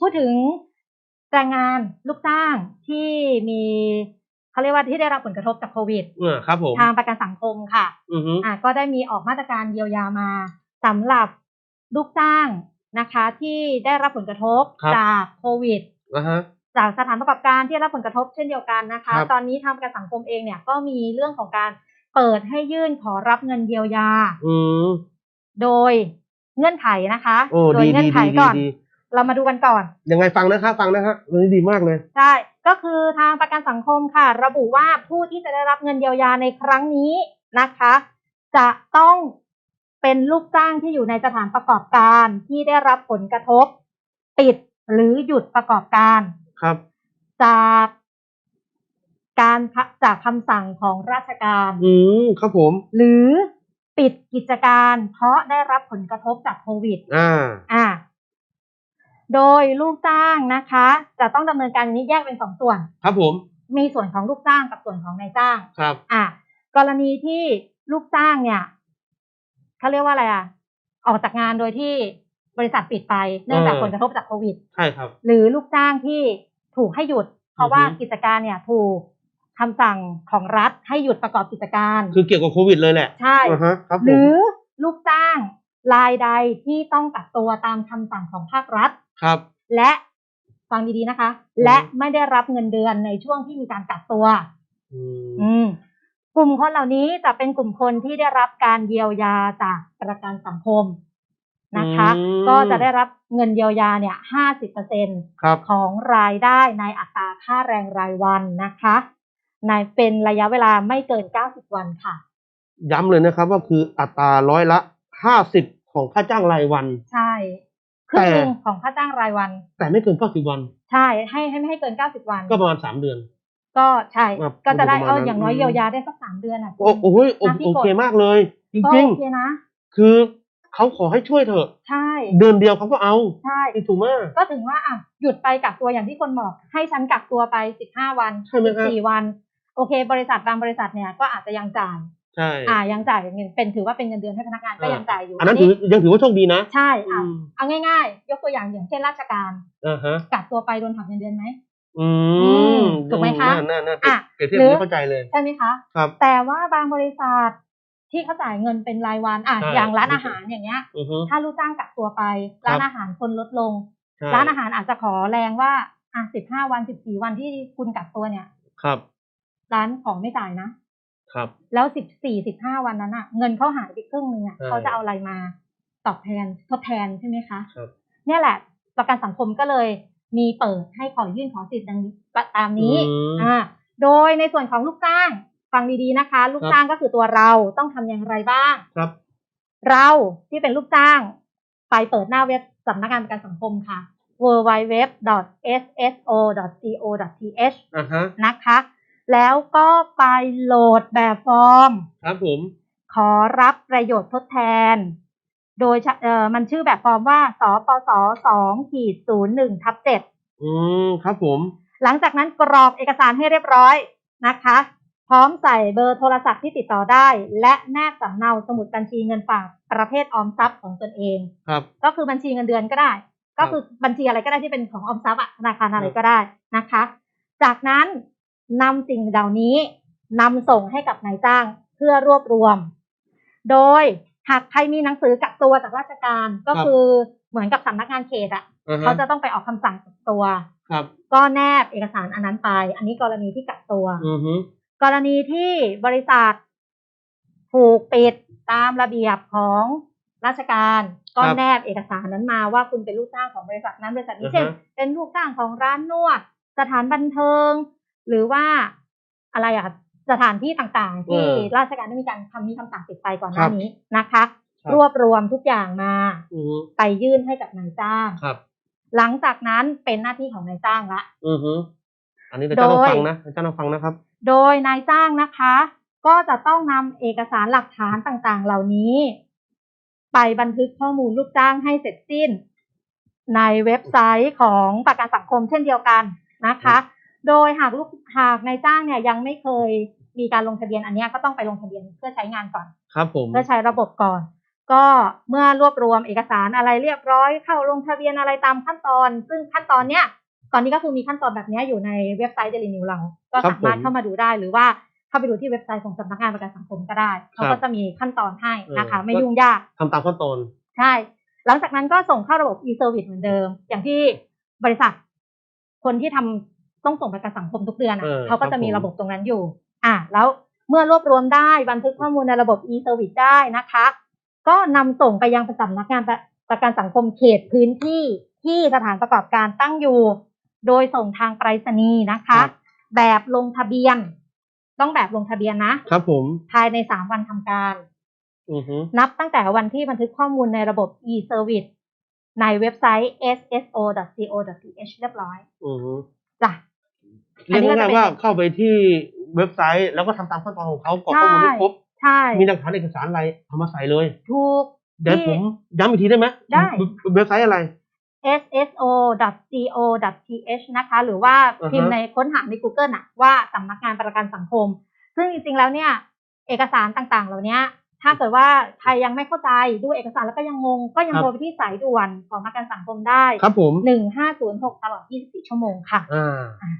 พูดถึงแรงงานลูกจ้างที่มีเขาเรียกว่าที่ได้รับผลกระทบจากโควิดเออครับผมทางประกันสังคมค่ะอือฮึอะก็ได้มีออกมาตรการเยียวยามาสำหรับลูกจ้างนะคะ ที่ได้รับผลกระทบจากโควิดนะฮะจากสถานประกอบการที่ได้รับผลกระทบเช่นเดียวกันนะคะครับตอนนี้ทางประกันสังคมเองเนี่ยก็มีเรื่องของการเปิดให้ยื่นขอรับเงินเยียวยาอืมโดยเงื่อนไขนะคะโอ้โดดียเงื่ดีอนไขดีก่อนดี เรามาดูกันก่อน ยังไงฟังนะครับฟังนะฮะเรื่องนี้ดีมากเลย ใช่ ก็คือทางประกันสังคมค่ะ ระบุว่าผู้ที่จะได้รับเงินเยียวยาในครั้งนี้นะคะ จะต้องเป็นลูกจ้างที่อยู่ในสถานประกอบการที่ได้รับผลกระทบ ปิดหรือหยุดประกอบการครับ จากการจากคำสั่งของราชการ อืมครับผม หรือปิดกิจการเพราะได้รับผลกระทบจากโควิด อ่า อ่า โดยลูกจ้างนะคะ จะต้องดำเนินการนี้แยกเป็นสองส่วน ครับผม มีส่วนของลูกจ้างกับส่วนของนายจ้าง ครับ อะกรณีที่ลูกจ้างเนี่ยเขาเรียกว่าอะไรอะ ออกจากงานโดยที่บริษัทปิดไปเนื่องจากผลกระทบจากโควิด ใช่ครับ หรือลูกจ้างที่ถูกให้หยุด เพราะว่าอือฮึกิจการเนี่ยถูกคำสั่งของรัฐให้หยุดประกอบกิจการ คือเกี่ยวกับโควิดเลยแหละ ใช่อ่าฮะครับผหมรือลูกจ้างรายใดที่ต้องกักตัวตามคำสั่งของภาครัฐ ครับ และฟังดีๆนะคะ และไม่ได้รับเงินเดือนในช่วงที่มีการกักตัวอืมอืมกลุ่มคนเหล่านี้จะเป็นกลุ่มคนที่ได้รับการเยียวยาจากประกันสังคมนะคะอืมก็จะได้รับเงินเยียวยาเนี่ยห้าสิบเปอร์เซ็นครับของรายได้ในอัตราค่าแรงรายวันนะคะ ในเป็นระยะเวลาไม่เกินเก้าสิบวันค่ะ ย้ำเลยนะครับว่าคืออัตราร้อยละห้าสิบของค่าจ้างรายวัน ใช่ ครึ่งหนึ่งแต่ของค่าจ้างรายวัน แต่ไม่เกินเก้าสิบวัน ใช่ให้ให้ไม่ให้เกินเก้าสิบวัน ก็ประมาณสามเดือน ก็ใช่ครับก็จะได้ประมาณเออนั้นอย่างน้อยอืมเยียวยาได้สักสามเดือนอะโอ้โอ้ยโอนะพี่โอกดเคมากเลยจก็ริงโอเคนะๆคือเขาขอให้ช่วยเถอะ ใช่ เดือนเดียวเขาก็เอา ใช่ถูกไหมก็ถึงว่าอะหยุดไปกักตัวอย่างที่คนบอก ให้ฉันกักตัวไปสิบห้าวันใช่ไหมสิบครับสี่วัน โอเค บริษัทบางบริษัทเนี่ยก็อาจจะยังจ่าย ใช่อ่ายังจ่ายเงินเป็นถือว่าเป็นเงินเดือนให้พนักงานก็ยังจ่ายอยู่อันนั้นถือยังถือว่าโชคดีนะ ใช่อะอืมเอาง่ายๆ ยกตัวอย่างอย่างเช่นราชการอ่าฮะกักตัวไปโดนหักเงินเดือนไหมอืมมถูกไหมคะน่าน่าน่าอะเปรียบเทียบหรือนี้เข้าใจเลยใช่ไหมคะครับแต่ว่าบางบริษัทที่เขาจ่ายเงินเป็นรายวันอะใช่อย่างร้านอาหารอย่างเงี้ยอือฮึถ้าลูกจ้างกักตัวไป ร้านอาหารคนลดลงใช่ร้านอาหารอาจจะขอแรงว่าอะสิบห้าวันสิบสี่วันที่คุณกักตัวเนี่ย ครับ ร้านของไม่จ่ายนะ ครับแล้วสิบสี่สิบห้าวันนั้นอะเงินเขาหายไปครึ่งหนึงอะใช่เขาจะเอาอะไรมาตอบแทนทดแทนใช่ไหมคะครับเนี่ยแหละ ประกันสังคมก็เลยมีเปิดให้ขอยื่นขอสิทธิ์ดังนี้ตามนี้อืมอ่าโดยในส่วนของลูกจ้างฟังดีๆนะคะ ลูกครับจ้างก็คือตัวเราต้องทำอย่างไรบ้างครับ เราที่เป็นลูกจ้าง ไปเปิดหน้าเว็บสำนักงานประกันสังคมค่ะ www.sso.co.th อ่าฮะนะคะ แล้วก็ไปโหลดแบบฟอร์ม ครับผม ขอรับประโยชน์ทดแทน โดยเอ่อมันชื่อแบบฟอร์มว่าสปสสองขีดศูนย์หนึ่งทับเจ็ดอืมครับผม หลังจากนั้นกรอกเอกสารให้เรียบร้อยนะคะ พร้อมใส่เบอร์โทรศัพท์ที่ติดต่อได้ และแนบสำเนาสมุดบัญชีเงินฝากประเภทออมทรัพย์ของตนเอง ครับ ก็คือบัญชีเงินเดือนก็ได้ ก็คือบัญชีอะไรก็ได้ที่เป็นของออมทรัพย์อะธนาคารอะไรก็ได้นะคะ จากนั้น นำสิ่งเหล่านี้นำส่งให้กับนายจ้างเพื่อรวบรวม โดยหากใครมีหนังสือกักตัวจากราชการก็คือเหมือนกับสำนักงานเขตอะอ่าฮะเขาจะต้องไปออกคำสั่งกักตัวครับก็แนบเอกสารอันนั้นไป อันนี้กรณีที่กักตัวอือฮึกรณีที่บริษัทถูกปิดตามระเบียบของราชการก็แนบเอกสารนั้นมาว่าคุณเป็นลูกจ้างของบริษัทนั้นบริษัทนี้เช่นเป็นลูกจ้างของร้านนวด สถานบันเทิง หรือว่าอะไรอะสถานที่ต่างๆ ที่ราชการได้มีการทำมีคำสั่งปิดไปก่อนหน้านี้นะคะ รวบรวมทุกอย่างมาอือฮึไปยื่นให้กับนายจ้างครับ หลังจากนั้นเป็นหน้าที่ของนายจ้างละอือฮึอันนี้เราจะต้องโดยฟังนะเราจะต้องฟังนะครับ โดยนายจ้างนะคะ ก็จะต้องนำเอกสารหลักฐานต่างๆ เหล่านี้ ไปบันทึกข้อมูลลูกจ้างให้เสร็จสิ้น ในเว็บไซต์ของประกันสังคมเช่นเดียวกันนะคะ โดยหากลูกหากนายจ้างเนี่ยยังไม่เคยมีการลงทะเบียนอันเนี้ยก็ต้องไปลงทะเบียนเพื่อใช้งานก่อนครับผมเพื่อใช้ระบบก่อน ก็เมื่อรวบรวมเอกสารอะไรเรียบร้อย เข้าลงทะเบียนอะไรตามขั้นตอน ซึ่งขั้นตอนเนี้ยตอนนี้ก็คือมีขั้นตอนแบบเนี้ยอยู่ในเว็บไซต์เดลินิวเราก็ครับสามารถผมเข้ามาดูได้หรือว่าเข้าไปดูที่เว็บไซต์ของสำนักงานประกันสังคมก็ได้เขาครัก็บจะมีขั้นตอนให้นะคะเออไม่ยุ่งยากทำตามขั้นตอนใช่ หลังจากนั้นก็ส่งเข้าระบบ e-service เหมือนเดิม อย่างที่บริษัท คนที่ทำ ต้องส่งประกันสังคมทุกเดือนอะเออเขาก็ครัจะบมีผมระบบตรงนั้นอยู่ อะแล้วเมื่อรวบรวมได้บันทึกข้อมูลในระบบ e-service ได้นะคะ ก็นำส่งไปยังสำนักงานประประกันสังคมเขตพื้นที่ที่สถานประกอบการตั้งอยู่ โดยส่งทางไปรษณีย์นะคะครับแบบลงทะเบียน ต้องแบบลงทะเบียนนะครับผมภายในสามวันทำการอือฮึนับตั้งแต่วันที่บันทึกข้อมูลในระบบ e-service ในเว็บไซต์ sso.co.th เรียบร้อยอือฮึจ้ะ เรียกอันนี้ก็จะง่ายเป็นๆว่าเข้าไปที่เว็บไซต์ แล้วก็ทำตามขั้นตอนของเขากรอกข้อมูลให้ครบใช่มีหลักฐานเอกสารอะไรเอามาใส่เลย ถูกเดี๋ยวที่ผมย้ำอีกทีได้ไหมได้เว็บไซต์อะไร sso.co.th นะคะ หรือว่าอ่าฮะพิมพ์ในค้นหาใน Google น่ะว่าสำนักงานประกันสังคม ซึ่งจริงๆแล้วเนี่ย เอกสารต่างๆ เหล่านี้ถ้าเกิดว่าใครยังไม่เข้าใจดูเอกสารแล้วก็ยังงง ก็ยังครับโทรไปที่สายด่วนของประกันสังคมได้ครับผมหนึ่งห้าศูนย์หกตลอด24ชั่วโมงค่ะอ่าอะ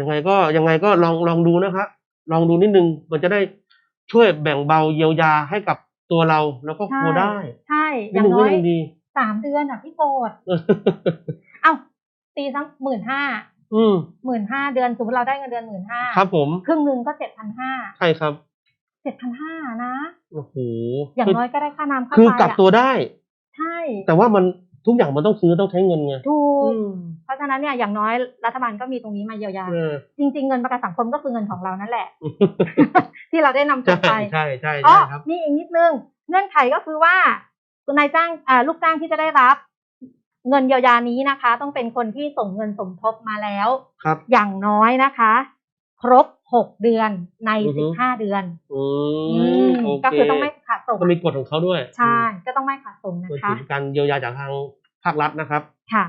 ยังไงก็ยังไงก็ลองลองดูนะครับลองดูนิดนึงมันจะได้ช่วยแบ่งเบาเยียวยาให้กับตัวเราแล้วก็ครัวได้ใช่อนิดย่างนึงน้ก็อยยังดีสามเดือนอะพี่โกดเอ้าตีสักหมื่นห้าอืมหมื่นห้าเดือนสมมติเราได้เงินเดือนหมื่นห้าครับผมครึ่งหนึ่งก็เจ็ดพันห้าใช่ครับเจ็ดพันห้านะโอ้โหอย่างน้อยก็ได้ค่าน้ำค่าคือไฟกลับอะตัวได้ ใช่ แต่ว่ามันทุกอย่างมันต้องซื้อต้องใช้เงินไงถูกอืม เพราะฉะนั้นเนี่ยอย่างน้อยรัฐบาลก็มีตรงนี้มาเยียวยาเออจริง ๆ เงินประกันสังคมก็คือเงินของเรานั่นแหละ ที่เราได้นำส่ใช่งไปใช่ใช่อ๋อใช่ครับมีอีกนิดนึงเงื่อนไขก็คือว่าคุณนายจ้างอ่าลูกจ้างที่จะได้รับ เงินเยียวยานี้นะคะ ต้องเป็นคนที่ส่งเงินสมทบมาแล้วครับอย่างน้อยนะคะ ครบหกเดือนในอือฮึสิบห้าเดือนอือืมมโอเคก็คือต้องไม่ขาดส่งก็มีกฎของเขาด้วย ใช่ ก็ต้องไม่ขาดส่งนะรวมคะถึงการเยียวยาจากทางภาครัฐนะครับ ค่ะ